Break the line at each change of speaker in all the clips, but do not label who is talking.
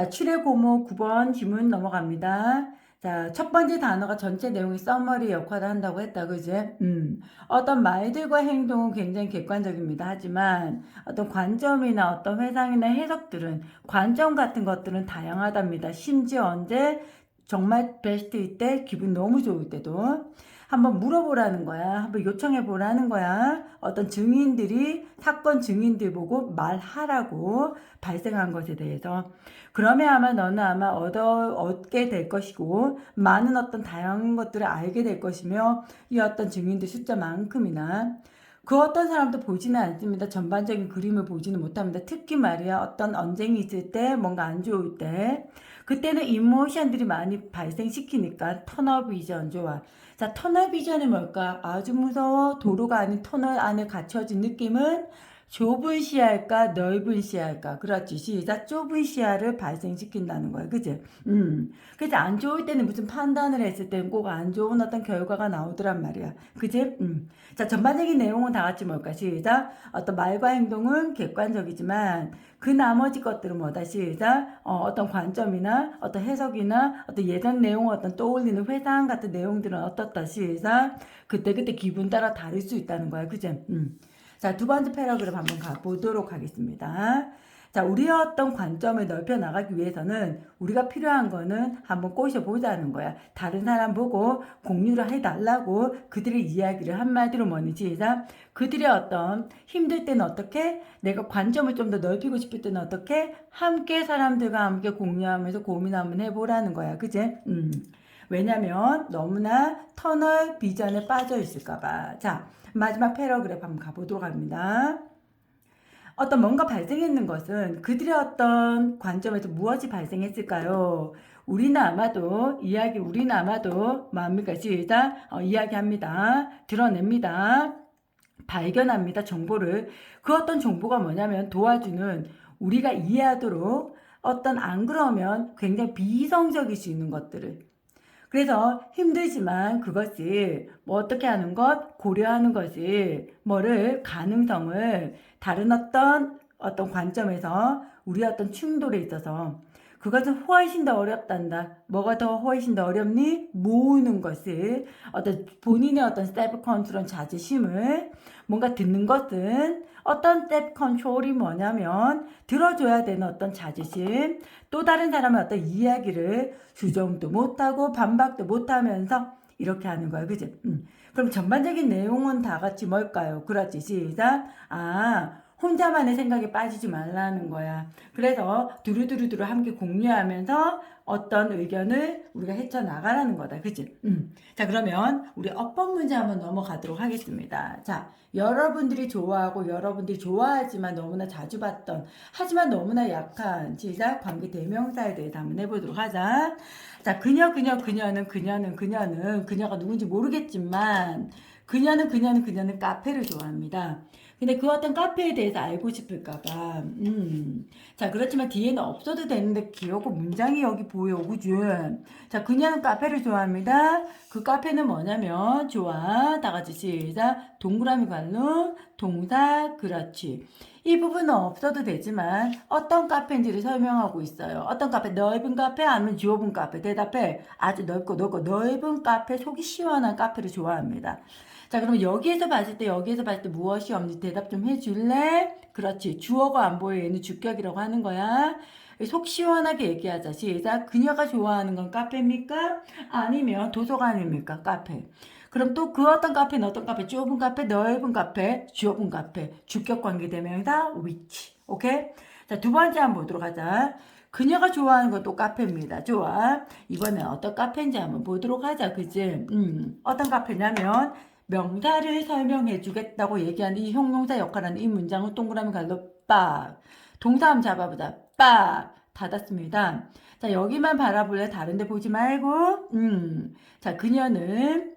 자, 7회 고모 9번 지문 넘어갑니다. 자, 첫 번째 단어가 전체 내용의 써머리 역할을 한다고 했다, 그지? 음, 어떤 말들과 행동은 굉장히 객관적입니다. 하지만 어떤 관점이나 어떤 회상이나 해석들은 관점 같은 것들은 다양하답니다. 심지어 언제 정말 베스트일 때 기분 너무 좋을 때도 한번 물어보라는 거야. 한번 요청해 보라는 거야. 어떤 증인들이 사건 증인들 보고 말하라고 발생한 것에 대해서. 그러면 아마 너는 아마 얻어, 얻게 될 것이고, 많은 어떤 다양한 것들을 알게 될 것이며, 이 어떤 증인들 숫자만큼이나, 그 어떤 사람도 보지는 않습니다. 전반적인 그림을 보지는 못합니다. 특히 말이야, 어떤 언쟁이 있을 때, 뭔가 안 좋을 때, 그때는 이모션들이 많이 발생시키니까 터널 비전 좋아. 자, 터널 비전이 뭘까? 아주 무서워. 도로가 아닌 터널 안에 갇혀진 느낌은 좁은 시야일까 넓은 시야일까? 그렇지. 시작. 좁은 시야를 발생시킨다는 거야. 그지? 음. 그래서 안 좋을 때는 무슨 판단을 했을 때는 꼭 안 좋은 어떤 결과가 나오더란 말이야. 그지? 음자 전반적인 내용은 다 같이 뭘까? 시작. 어떤 말과 행동은 객관적이지만 그 나머지 것들은 뭐다? 시작. 어, 어떤 관점이나 어떤 해석이나 어떤 예전 내용 어떤 떠올리는 회상 같은 내용들은 어떻다? 시작. 그때 그때 기분 따라 다를 수 있다는 거야. 그지? 음. 자, 두 번째 패러그램 한번 가보도록 하겠습니다. 자, 우리의 어떤 관점을 넓혀 나가기 위해서는 우리가 필요한 거는 한번 꼬셔보자는 거야. 다른 사람 보고 공유를 해달라고 그들의 이야기를 한마디로 뭐니 시작. 그들의 어떤 힘들 때는 어떻게 내가 관점을 좀 더 넓히고 싶을 때는 어떻게 함께 사람들과 함께 공유하면서 고민 한번 해보라는 거야. 그지? 음. 왜냐면 너무나 터널 비전에 빠져 있을까봐. 자, 마지막 패러그래프 한번 가보도록 합니다. 어떤 뭔가 발생했는 것은 그들의 어떤 관점에서 무엇이 발생했을까요? 우리는 아마도 이야기 우리는 아마도 마음일까 시작 어, 이야기합니다. 드러냅니다. 발견합니다. 정보를 그 어떤 정보가 뭐냐면 도와주는 우리가 이해하도록 어떤 안 그러면 굉장히 비이성적일 수 있는 것들을 그래서 힘들지만 그것이 뭐 어떻게 하는 것, 고려하는 것이 뭐를? 가능성을 다른 어떤 어떤 관점에서 우리 어떤 충돌에 있어서 그것은 훨씬 더 어렵단다. 뭐가 더 훨씬 더 어렵니? 모으는 것을 어떤 본인의 어떤 셀프 컨트롤 자존심을 뭔가 듣는 것은 어떤 셀프 컨트롤이 뭐냐면 들어줘야 되는 어떤 자존심 또 다른 사람의 어떤 이야기를 수정도 못하고 반박도 못하면서 이렇게 하는 거야. 그지? 음. 그럼 전반적인 내용은 다 같이 뭘까요? 그렇지. 시작. 아, 혼자만의 생각에 빠지지 말라는 거야. 그래서 두루두루두루 함께 공유하면서 어떤 의견을 우리가 헤쳐나가라는 거다. 그치? 음. 자, 그러면 우리 어법 문제 한번 넘어가도록 하겠습니다. 자, 여러분들이 좋아하고 여러분들이 좋아하지만 너무나 자주 봤던, 하지만 너무나 약한 시작 관계 대명사에 대해서 한번 해보도록 하자. 자, 그녀, 그녀, 그녀는, 그녀는, 그녀는, 그녀가 누군지 모르겠지만, 그녀는, 그녀는, 그녀는 카페를 좋아합니다. 근데 그 어떤 카페에 대해서 알고 싶을까봐. 음. 자, 그렇지만 뒤에는 없어도 되는데 귀여고 문장이 여기 보여, 그지? 자, 그녀는 카페를 좋아합니다. 그 카페는 뭐냐면, 좋아. 다 같이 시작. 동그라미 관로, 동사, 그렇지. 이 부분은 없어도 되지만 어떤 카페인지를 설명하고 있어요. 어떤 카페, 넓은 카페 아니면 좁은 카페. 대답해. 아주 넓고 넓고 넓은 카페, 속이 시원한 카페를 좋아합니다. 자, 그럼 여기에서 봤을 때, 여기에서 봤을 때 무엇이 없는지 대답 좀 해줄래? 그렇지. 주어가 안 보여. 얘는 주격이라고 하는 거야. 속 시원하게 얘기하자. 시작. 그녀가 좋아하는 건 카페입니까? 아니면 도서관입니까? 카페. 그럼 또 그 어떤 카페는 어떤 카페? 좁은 카페, 넓은 카페, 좁은 카페. 주격 관계 대명사 which. 오케이? 자, 두 번째 한번 보도록 하자. 그녀가 좋아하는 건또 카페입니다. 좋아. 이번엔 어떤 카페인지 한번 보도록 하자. 그지? 음, 어떤 카페냐면, 명사를 설명해 주겠다고 얘기하는 이 형용사 역할하는 이 문장은 동그라미 갈로 빡. 동사 한번 잡아보자. 빡. 닫았습니다. 자, 여기만 바라볼래? 다른데 보지 말고. 음. 자, 그녀는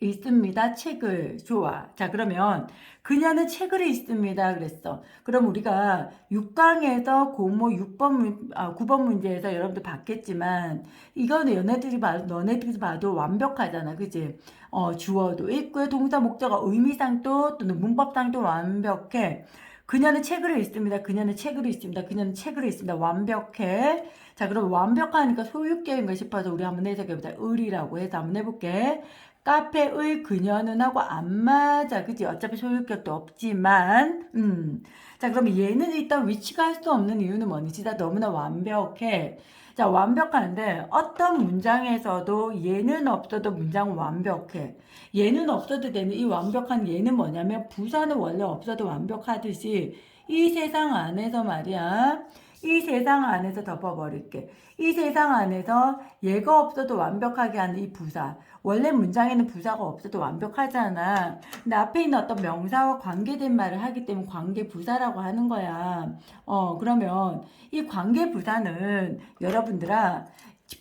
있습니다. 책을. 좋아. 자, 그러면 그녀는 책을 읽습니다. 그랬어. 그럼 우리가 6강에서 고모 6번, 문, 아, 9번 문제에서 여러분들 봤겠지만, 이거는 얘네들이 봐도, 너네들이 봐도 완벽하잖아. 그지? 어, 주어도 있고요. 동사 목적어 의미상도 또는 문법상도 완벽해. 그녀는 책을 읽습니다. 그녀는 책을 읽습니다. 그녀는 책을 읽습니다. 완벽해. 자, 그럼 완벽하니까 소유격인가 싶어서 우리 한번 해석해보자. 을이라고 해서 한번 해볼게. 카페의 그녀는 하고 안 맞아. 그지? 어차피 소유격도 없지만, 음. 자, 그럼 얘는 일단 위치가 할 수 없는 이유는 뭐니? 진짜 너무나 완벽해. 자, 완벽한데 어떤 문장에서도 얘는 없어도 문장은 완벽해. 얘는 없어도 되는 이 완벽한 얘는 뭐냐면 부사는 원래 없어도 완벽하듯이 이 세상 안에서 말이야. 이 세상 안에서 덮어버릴게. 이 세상 안에서 얘가 없어도 완벽하게 하는 이 부사. 원래 문장에는 부사가 없어도 완벽하잖아. 근데 앞에 있는 어떤 명사와 관계된 말을 하기 때문에 관계 부사라고 하는 거야. 어, 그러면 이 관계 부사는 여러분들아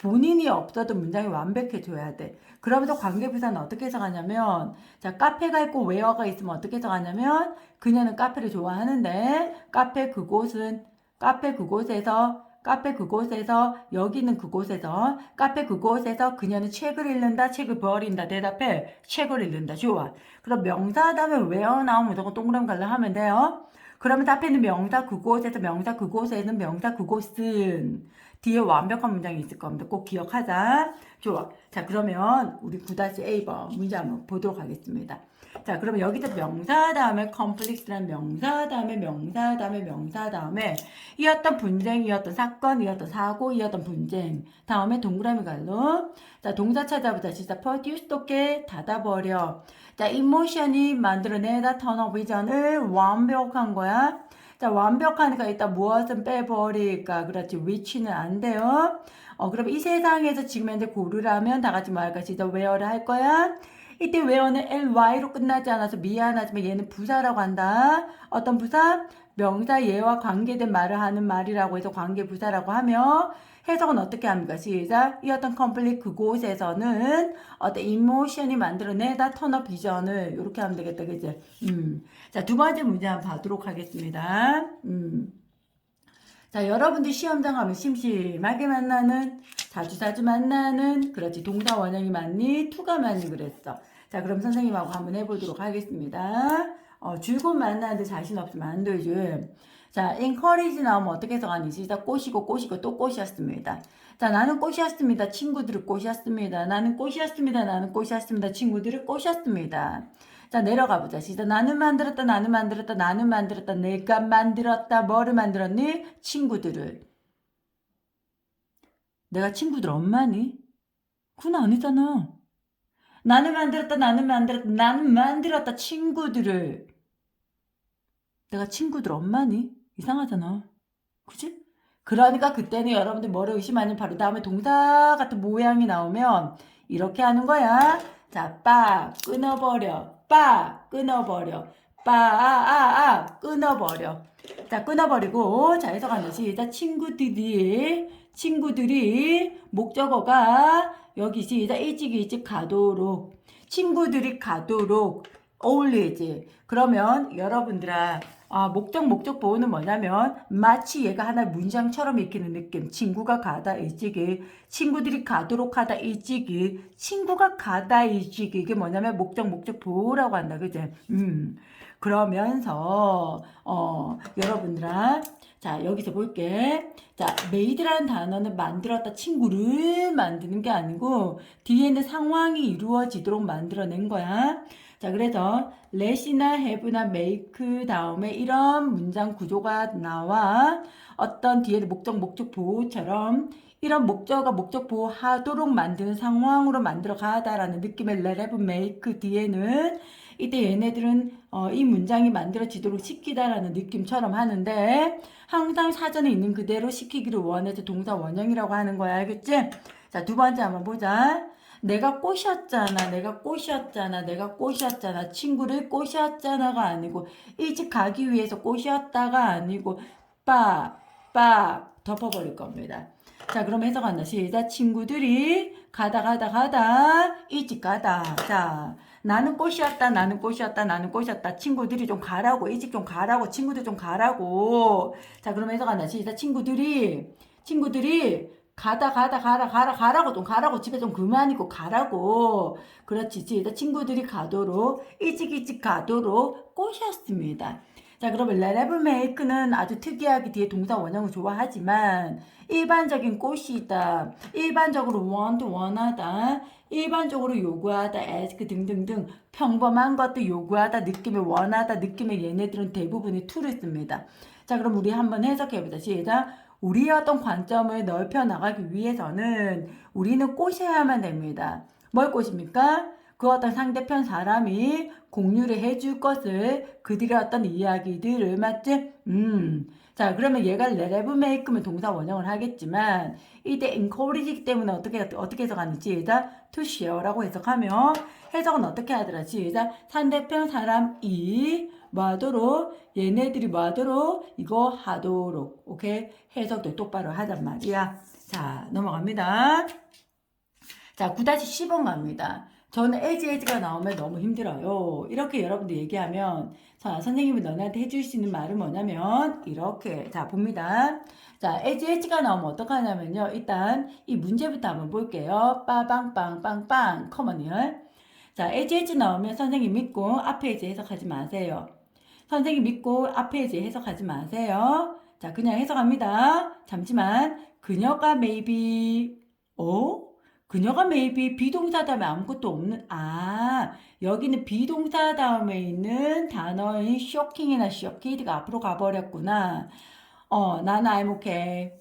본인이 없어도 문장이 완벽해져야 돼. 그러면서 관계 부사는 어떻게 해석하냐면 자 카페가 있고 웨어가 있으면 어떻게 해석하냐면 그녀는 카페를 좋아하는데 카페 그곳은 카페 그곳에서 카페 그곳에서 여기는 그곳에서 카페 그곳에서 그녀는 책을 읽는다 책을 버린다 대답해. 책을 읽는다. 좋아. 그럼 명사 다음에 where 나오면 무조건 동그라미 갈라 하면 돼요. 그러면 앞에 있는 명사 그곳에서 명사 그곳에는 명사 그곳은. 뒤에 완벽한 문장이 있을 겁니다. 꼭 기억하자. 좋아. 자 그러면 우리 9-A번 문제 한번 보도록 하겠습니다 자, 그러면 여기서 명사 다음에 컴플렉스란 명사 다음에 명사 다음에 명사 다음에 이었던 분쟁, 이었던 사건, 이었던 사고, 이었던 분쟁. 다음에 동그라미 갈로. 자, 동사 찾아보자. 진짜 produce 똑게 닫아버려. 자, 이모션이 만들어내다 턴업 비전을 완벽한 거야. 자, 완벽하니까 일단 무엇은 빼버릴까? 그렇지. which는 안 돼요. 어, 그럼 이 세상에서 지금 현재 고르라면 다 같이 말할까? 진짜 where를 할 거야? 이때 where는 ly로 끝나지 않아서 미안하지만 얘는 부사라고 한다. 어떤 부사? 명사 얘와 관계된 말을 하는 말이라고 해서 관계 부사라고 하며 해석은 어떻게 합니까? 시작. 이 어떤 컴플릿 그곳에서는 어떤 이모션이 만들어내다 터너 비전을 이렇게 하면 되겠다. 그지? 음. 자, 두 번째 문제 한번 봐도록 하겠습니다. 음. 자, 여러분들 시험장 가면 심심하게 만나는, 자주 자주 만나는, 그렇지. 동사 원형이 맞니? 투가 맞니? 그랬어. 자, 그럼 선생님하고 한번 해보도록 하겠습니다. 어, 즐거운 만나는데 자신 없으면 안 되지. 자, encourage 나오면 어떻게 해석하니? 시작 꼬시고 꼬시고 또 꼬셨습니다. 자, 나는 꼬셨습니다. 친구들을 꼬셨습니다. 나는 꼬셨습니다. 나는 꼬셨습니다. 친구들을 꼬셨습니다. 자, 내려가 보자. 시작. 나는 만들었다. 나는 만들었다. 나는 만들었다. 내가 만들었다. 뭐를 만들었니? 친구들을. 내가 친구들 엄마니? 그건 아니잖아. 나는 만들었다. 나는 만들었다. 나는 만들었다. 친구들을. 내가 친구들 엄마니? 이상하잖아. 그지? 그러니까 그때는 여러분들 뭐를 의심하냐면 바로 다음에 동사 같은 모양이 나오면 이렇게 하는 거야. 자, 빠 끊어버려. 빠 끊어버려. 빠아아 끊어버려. 자, 끊어버리고 자 해석하는 시작. 친구들이 친구들이 목적어가 여기 시작 일찍 일찍 가도록 친구들이 가도록 어울리지. 그러면 여러분들아 아, 목적 목적 보호는 뭐냐면 마치 얘가 하나의 문장처럼 익히는 느낌. 친구가 가다 일찍이 친구들이 가도록 하다 일찍이 친구가 가다 일찍이 이게 뭐냐면 목적 목적 보호라고 한다. 그제? 음. 그러면서 어, 여러분들아 자, 여기서 볼게. 자, 메이드라는 단어는 만들었다 친구를 만드는 게 아니고 뒤에는 상황이 이루어지도록 만들어낸 거야. 자, 그래서 let이나 have나 make 다음에 이런 문장 구조가 나와 어떤 뒤에는 목적, 목적 보호처럼 이런 목적어, 목적 보호하도록 만드는 상황으로 만들어 가다라는 느낌의 let, have, make 뒤에는 이때 얘네들은 어, 이 문장이 만들어지도록 시키다라는 느낌처럼 하는데 항상 사전에 있는 그대로 시키기를 원해서 동사 원형이라고 하는 거야 알겠지? 자 두 번째 한번 보자 내가 꼬셨잖아 내가 꼬셨잖아 내가 꼬셨잖아 친구를 꼬셨잖아가 아니고 일찍 가기 위해서 꼬셨다가 아니고 빡빡 덮어버릴 겁니다 자 그럼 해석한다 시작 친구들이 가다 가다 가다 일찍 가다 자 나는 꽃이었다, 나는 꽃이었다, 나는 꽃이었다. 친구들이 좀 가라고, 일찍 좀 가라고, 친구들 좀 가라고. 자, 그럼 해석한다. 시작. 친구들이, 친구들이 가다, 가다, 가라, 가라, 가라고, 좀 가라고, 집에 좀 그만이고 가라고. 그렇지. 시작. 친구들이 가도록, 일찍 일찍 가도록 꼬셨습니다. 자, 그러면 have make는 아주 특이하게 뒤에 동사 원형을 좋아하지만 일반적인 꽃이다. 일반적으로 want, 원하다. 일반적으로 요구하다, ask 등등등 평범한 것도 요구하다, 느낌을 원하다, 느낌을 얘네들은 대부분이 to를 씁니다. 자, 그럼 우리 한번 해석해보자. 시작. 우리의 어떤 관점을 넓혀 나가기 위해서는 우리는 꼬셔야만 됩니다. 뭘 꼬십니까? 그 어떤 상대편 사람이 공유를 해줄 것을 그들의 어떤 이야기들을 맞지? 음. 자, 그러면 얘가 have make면 동사 원형을 하겠지만 이때 encourage이기 때문에 어떻게 어떻게 해석하는지 시작 to share라고 해석하면 해석은 어떻게 하더라 시작 상대편 사람이 뭐 하도록 얘네들이 뭐 하도록 이거 하도록 오케이? 해석도 똑바로 하단 말이야. 자 넘어갑니다. 자 9-10번 갑니다. 저는 에지 에지가 나오면 너무 힘들어요. 이렇게 여러분들 얘기하면 자 선생님이 너네한테 해줄 수 있는 말은 뭐냐면 이렇게. 자 봅니다. 자 에지 에지가 나오면 어떡하냐면요. 일단 이 문제부터 한번 볼게요. 빠방빵빵빵. 커먼이얼 자 에지 에지 나오면 선생님 믿고 앞에 이제 해석하지 마세요 선생님 믿고 앞에 이제 해석하지 마세요. 자, 그냥 해석합니다. 잠시만. 그녀가 maybe, 어? 그녀가 maybe 비동사 다음에 아무것도 없는, 아, 여기는 비동사 다음에 있는 단어인 shocking이나 shocked가 앞으로 가버렸구나. 어, 나는 I'm okay.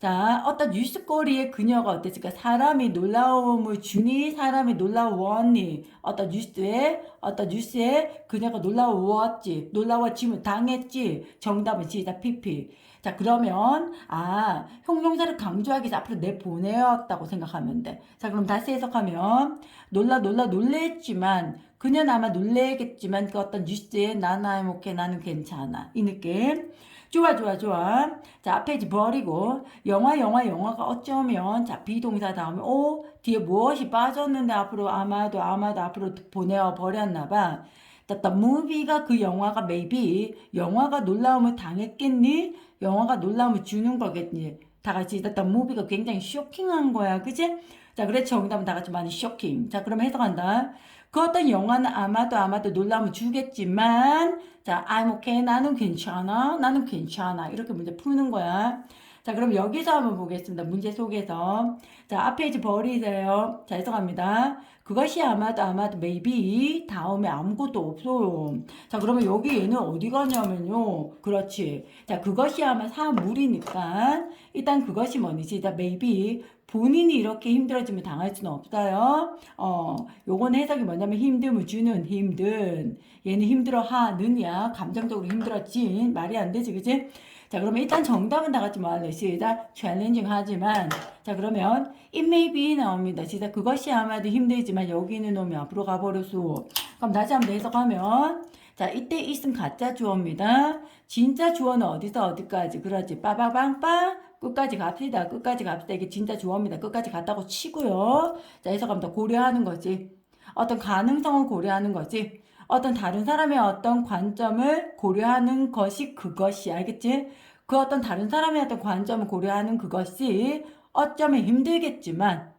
자, 어떤 뉴스거리에 그녀가 어땠을까? 사람이 놀라움을 주니, 사람이 놀라웠니? 어떤 뉴스에, 어떤 뉴스에 그녀가 놀라웠지, 놀라웠지면 당했지. 정답은 지다 피피. 자, 그러면, 아, 형용사를 강조하기 위해서 앞으로 내보내었다고 생각하면 돼. 자, 그럼 다시 해석하면, 놀라, 놀라, 놀랬지만, 그녀는 아마 놀래겠지만, 그 어떤 뉴스에 나는 오케이, 나는 괜찮아. 이 느낌. 좋아 좋아 좋아. 자 앞에 이제 버리고 영화 영화 영화가 어쩌면 자 비동사 다음에 오 뒤에 무엇이 빠졌는데 앞으로 아마도 아마도 앞으로 보내어 버렸나 봐. the movie가 그 영화가 maybe 영화가 놀라움을 당했겠니? 영화가 놀라움을 주는 거겠니? 다 같이 the movie가 굉장히 쇼킹한 거야. 그지 자 그래 정답은 다 같이 많이 쇼킹 자 그럼 해석한다. 그 어떤 영화는 아마도 아마도 놀라움을 주겠지만 자 I'm okay. 나는 괜찮아. 나는 괜찮아. 이렇게 문제 푸는 거야. 자 그럼 여기서 한번 보겠습니다. 문제 속에서. 자 앞에 이제 버리세요. 자 해석합니다 그것이 아마도 아마도 maybe 다음에 아무것도 없어요 자 그러면 여기 얘는 어디 가냐면요 그렇지 자 그것이 아마 사물이니까 일단 그것이 뭐니지 자 maybe 본인이 이렇게 힘들어지면 당할 수는 없어요. 어, 요건 해석이 뭐냐면 힘듦을 주는 힘든. 얘는 힘들어 하느냐. 감정적으로 힘들었지. 말이 안 되지, 그지? 자, 그러면 일단 정답은 다 같이 뭐 할래? 시작. 챌린징 하지만. 자, 그러면 it may be 나옵니다. 시작. 그것이 아마도 힘들지만 여기는 놈이 앞으로 가버렸어. 그럼 다시 한번 해석하면. 자, 이때 있은 가짜 주어입니다. 진짜 주어는 어디서 어디까지? 그렇지. 빠바방빵. 끝까지 갑시다. 끝까지 갑시다. 이게 진짜 주어입니다. 끝까지 갔다고 치고요. 자, 해석하면 더 고려하는 거지. 어떤 가능성을 고려하는 거지. 어떤 다른 사람의 어떤 관점을 고려하는 것이 그것이 알겠지? 그 어떤 다른 사람의 어떤 관점을 고려하는 그것이 어쩌면 힘들겠지만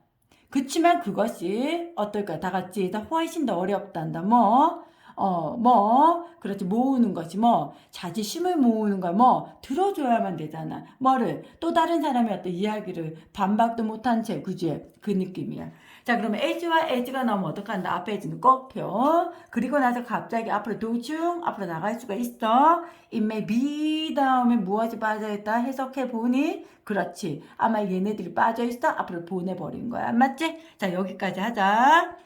그치만 그것이 어떨까 다 같이 다 훨씬 더 어렵단다 뭐 어, 뭐, 그렇지, 모으는 거지, 뭐, 자지심을 모으는 거, 뭐, 들어줘야만 되잖아. 뭐를, 또 다른 사람의 어떤 이야기를 반박도 못한 채, 그지? 그 느낌이야. 자, 그러면 에지와 에지가 나오면 어떡한다? 앞에 에지는 꺾여. 그리고 나서 갑자기 앞으로 도중, 앞으로 나갈 수가 있어. It may be 다음에 무엇이 빠져있다 해석해 보니, 그렇지. 아마 얘네들이 빠져있어. 앞으로 보내버린 거야. 맞지? 자, 여기까지 하자.